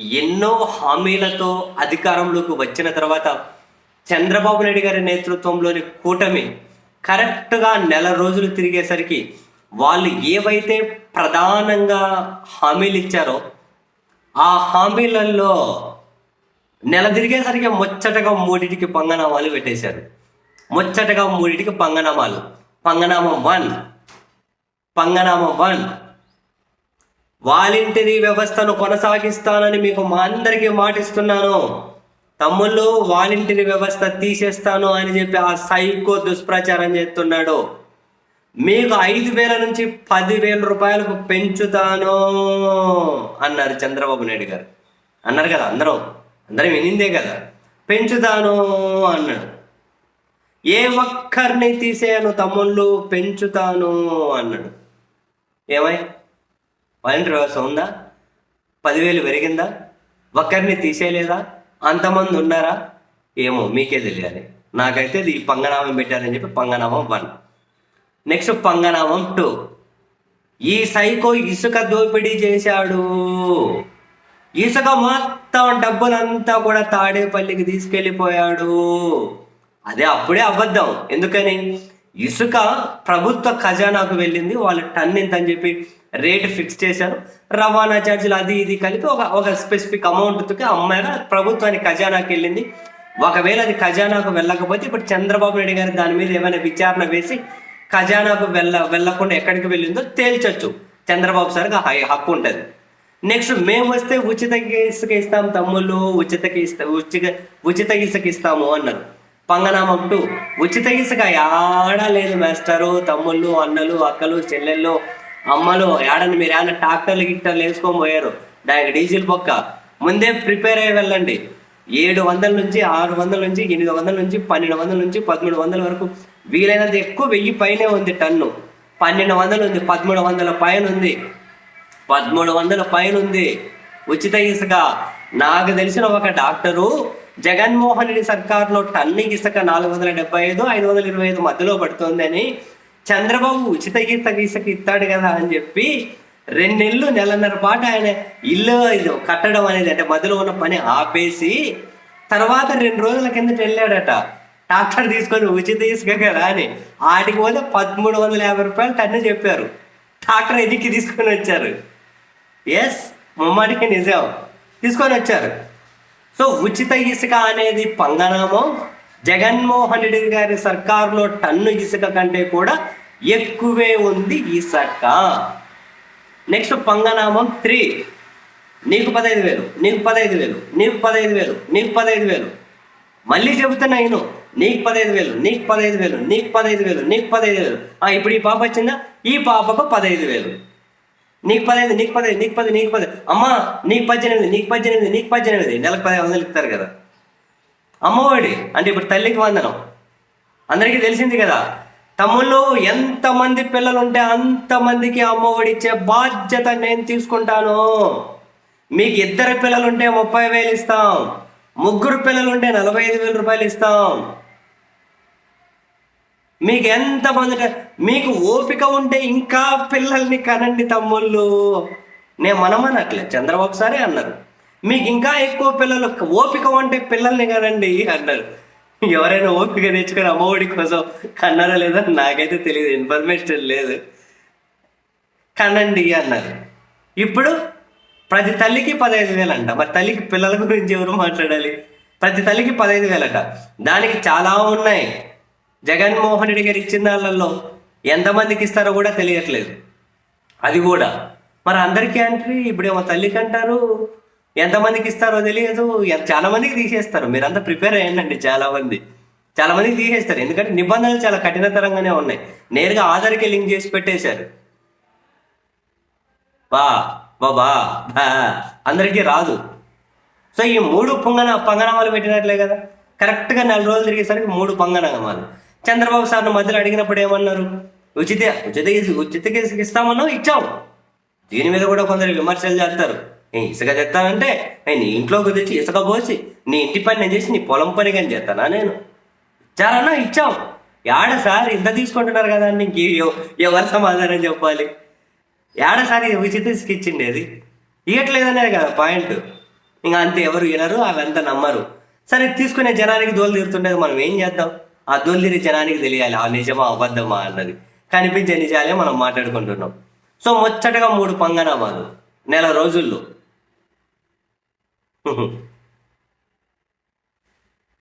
ఎన్నో హామీలతో అధికారంలోకి వచ్చిన తర్వాత చంద్రబాబు నాయుడు గారి నేతృత్వంలోని కూటమి కరెక్ట్గా నెల రోజులు తిరిగేసరికి వాళ్ళు ఏవైతే ప్రధానంగా హామీలు ఇచ్చారో ఆ హామీలలో నెల తిరిగేసరికి ముచ్చటగా మూడింటికి పంగనామాలు పెట్టేశారు. ముచ్చటగా మూడింటికి పంగనామాలు. పంగనామం వన్. పంగనామం వన్. వాలంటరీ వ్యవస్థను కొనసాగిస్తానని మీకు మా అందరికీ మాటిస్తున్నాను. తమ్ముళ్ళు వాలంటరీ వ్యవస్థ తీసేస్తాను అని చెప్పి ఆ సైకో దుష్ప్రచారం చేస్తున్నాడు. మీకు ఐదు వేల నుంచి పదివేల రూపాయలకు పెంచుతాను అన్నారు చంద్రబాబు నాయుడు గారు. అన్నారు కదా అందరూ? అందరం వినిందే కదా. పెంచుతాను అన్నాడు. ఏ ఒక్కరిని తీసేయను తమ్ముళ్ళు పెంచుతాను అన్నాడు. ఏమై? వాలంటీర్ వ్యవస్థ ఉందా? పదివేలు పెరిగిందా? ఒక్కరిని తీసేయలేదా? అంతమంది ఉన్నారా? ఏమో మీకే తెలియాలి. నాకైతే ఇది పంగనామం పెట్టారని చెప్పి పంగనామం వన్. నెక్స్ట్ పంగనామం టూ. ఈ సైకో ఇసుక దోపిడీ చేశాడు. ఇసుక మొత్తం డబ్బులంతా కూడా తాడేపల్లికి తీసుకెళ్ళిపోయాడు. అదే అప్పుడే అబద్ధం. ఎందుకని? ఇసుక ప్రభుత్వ ఖజానాకు వెళ్ళింది. వాళ్ళు టన్ ఇంత అని చెప్పి రేటు ఫిక్స్ చేశారు. రవాణా ఛార్జీలు అది ఇది కలిపి ఒక ఒక స్పెసిఫిక్ అమౌంట్కి అమ్మాయిగా ప్రభుత్వానికి ఖజానాకి వెళ్ళింది. ఒకవేళ అది ఖజానాకు వెళ్ళకపోతే ఇప్పుడు చంద్రబాబు నాయుడు గారు దాని మీద ఏమైనా విచారణ వేసి ఖజానాకు వెళ్ళ వెళ్ళకుండా ఎక్కడికి వెళ్ళిందో తేల్చొచ్చు. చంద్రబాబు సార్కి హై- హక్కు ఉంటుంది. నెక్స్ట్ మేము వస్తే ఉచిత ఇసుక ఇస్తాం తమ్ముళ్ళు ఉచిత ఇస్తా ఉచిత ఉచిత ఇసుక ఇస్తాము అన్నారు. పంగనామం టూ ఉచిత ఇసుక యాడా లేదు మాస్టరు తమ్ముళ్ళు అన్నలు అక్కలు చెల్లెళ్ళు అమ్మలు ఏడని మీరు ఏమన్నా ట్రాక్టర్లు గిట్టర్లు వేసుకొని పోయారు. దానికి డీజిల్ బొక్క. ముందే ప్రిపేర్ అయ్యి వెళ్ళండి. ఏడు వందల నుంచి ఆరు వందల నుంచి ఎనిమిది వందల నుంచి పన్నెండు వందల నుంచి పదమూడు వందల వరకు వీలైనంత ఎక్కువ వెయ్యి పైనే ఉంది టన్ను. పన్నెండు వందలు ఉంది పదమూడు వందల పైన ఉంది. పదమూడు వందల పైన ఉంది. ఉచిత ఇసుక. నాకు తెలిసిన ఒక డాక్టరు జగన్మోహన్ రెడ్డి సర్కార్లో టన్ను ఇసుక నాలుగు వందల డెబ్బై ఐదు ఐదు వందల ఇరవై ఐదు మధ్యలో పడుతుందని చంద్రబాబు ఉచిత గీత గీసకి ఇస్తాడు కదా అని చెప్పి రెండేళ్ళు నెలన్నర పాటు ఆయన ఇల్లు ఇది కట్టడం అనేది అంటే మధ్యలో ఉన్న పని ఆపేసి తర్వాత రెండు రోజుల కిందట వెళ్ళాడట. ట్రాక్టర్ తీసుకొని ఉచిత ఇసుక కదా అని. ఆడికి పోతే పదమూడు వందల యాభై రూపాయలు టన్ను చెప్పారు. ట్రాక్టర్ ఎదికి తీసుకొని వచ్చారు. ఎస్ ముమ్మాటికి నిజం. తీసుకొని వచ్చారు. సో ఉచిత ఇసుక అనేది పంగనామం. జగన్మోహన్ రెడ్డి గారి సర్కారులో టన్ను ఇసుక కంటే కూడా ఎక్కువే ఉంది ఇసుక నెక్స్ట్ పంగనామం త్రీ. నీకు పదహైదు వేలు నీకు పదహైదు వేలు నీకు పదహైదు వేలు నీకు పదహైదు వేలు. మళ్ళీ చెబుతున్నా నేను నీకు పదహైదు వేలు నీకు పదహైదు వేలు నీకు పదహైదు వేలు నీకు పదహైదు వేలు. ఇప్పుడు ఈ పాప వచ్చిందా? ఈ పాపకు పదహైదు వేలు. నీకు పదహైదు నీకు పదహైదు నీకు పది నీకు పది. అమ్మా నీకు పద్దెనిమిది నీకు పద్దెనిమిది నీకు పద్దెనిమిది. నెలకు పదహైదు వందలు ఇస్తారు కదా. అమ్మఒడి అంటే ఇప్పుడు తల్లికి వందనం. అందరికీ తెలిసింది కదా తమ్ముళ్ళు ఎంతమంది పిల్లలు ఉంటే అంతమందికి అమ్మఒడి ఇచ్చే బాధ్యత నేను తీసుకుంటాను. మీకు ఇద్దరు పిల్లలు ఉంటే ముప్పై వేలు ఇస్తాం ముగ్గురు పిల్లలు ఉంటే నలభై ఐదు వేల రూపాయలు ఇస్తాం. మీకు ఎంతమంది మీకు ఓపిక ఉంటే ఇంకా పిల్లల్ని కనండి తమ్ముళ్ళు. నేను మనమనట్లే చంద్రబాబు సారే అన్నారు. మీకు ఇంకా ఎక్కువ పిల్లలు ఓపిక ఉంటే పిల్లల్ని కదండి అన్నారు. ఎవరైనా ఓపిక నేర్చుకుని అమ్మఒడి కోసం కన్నారా లేదా నాకైతే తెలియదు ఇన్ఫర్మేషన్ లేదు. కనండి అన్నారు. ఇప్పుడు ప్రతి తల్లికి పదహైదు వేలు అంట మరి తల్లికి పిల్లల గురించి ఎవరు మాట్లాడాలి? ప్రతి తల్లికి పదహైదు వేలట. దానికి చాలా ఉన్నాయి. జగన్మోహన్ రెడ్డి గారు ఇచ్చిన దానిలలో ఎంతమందికి ఇస్తారో కూడా తెలియట్లేదు. అది కూడా. మరి అందరికీ అంటే ఇప్పుడేమో తల్లికి అంటారు ఎంతమందికి ఇస్తారో తెలియదు. చాలా మందికి తీసేస్తారు. మీరంతా ప్రిపేర్ అయ్యండి చాలా మంది. చాలా మందికి తీసేస్తారు. ఎందుకంటే నిబంధనలు చాలా కఠినతరంగానే ఉన్నాయి. నేరుగా ఆధార్కే లింక్ చేసి పెట్టేశారు. బా బాబా బా అందరికీ రాదు. సో ఈ మూడు పొంగన పంగనామాలు పెట్టినట్లే కదా. కరెక్ట్గా నెల రోజులు తిరిగేసరికి మూడు పంగనామాలు. చంద్రబాబు సార్ని మధ్యలో అడిగినప్పుడు ఏమన్నారు? ఉచిత ఉచిత ఉచిత కేసుకి ఇస్తామన్నావు? ఇచ్చాం దీని మీద కూడా కొందరు విమర్శలు చేస్తారు. నేను ఇసుక తెస్తానంటే నీ ఇంట్లోకి తెచ్చి ఇసుక పోసి నీ ఇంటి పని నేను చేసి నీ పొలం పని కానీ చేస్తానా నేను? ఇచ్చారన్నా ఇచ్చాం. ఏడ సార్ ఇంత తీసుకుంటున్నారు కదా అని ఇంక ఎవరు సమాధానం చెప్పాలి? ఏడసారి ఉచిత ఇసుక ఇచ్చిండేది? ఇవ్వట్లేదనే కదా పాయింట్. ఇంకా అంతే ఎవరు వినరు అవంతా నమ్మరు. సరే తీసుకునే జనానికి దోలు తీరుతుండేది మనం ఏం చేద్దాం? ఆ దోలు తీరే జనానికి తెలియాలి ఆ నిజమా అబద్ధమా అన్నది. కనిపించే నిజాలే మనం మాట్లాడుకుంటున్నాం. సో ముచ్చటగా మూడు పంగనామాలు నెల రోజుల్లో. Uh-huh.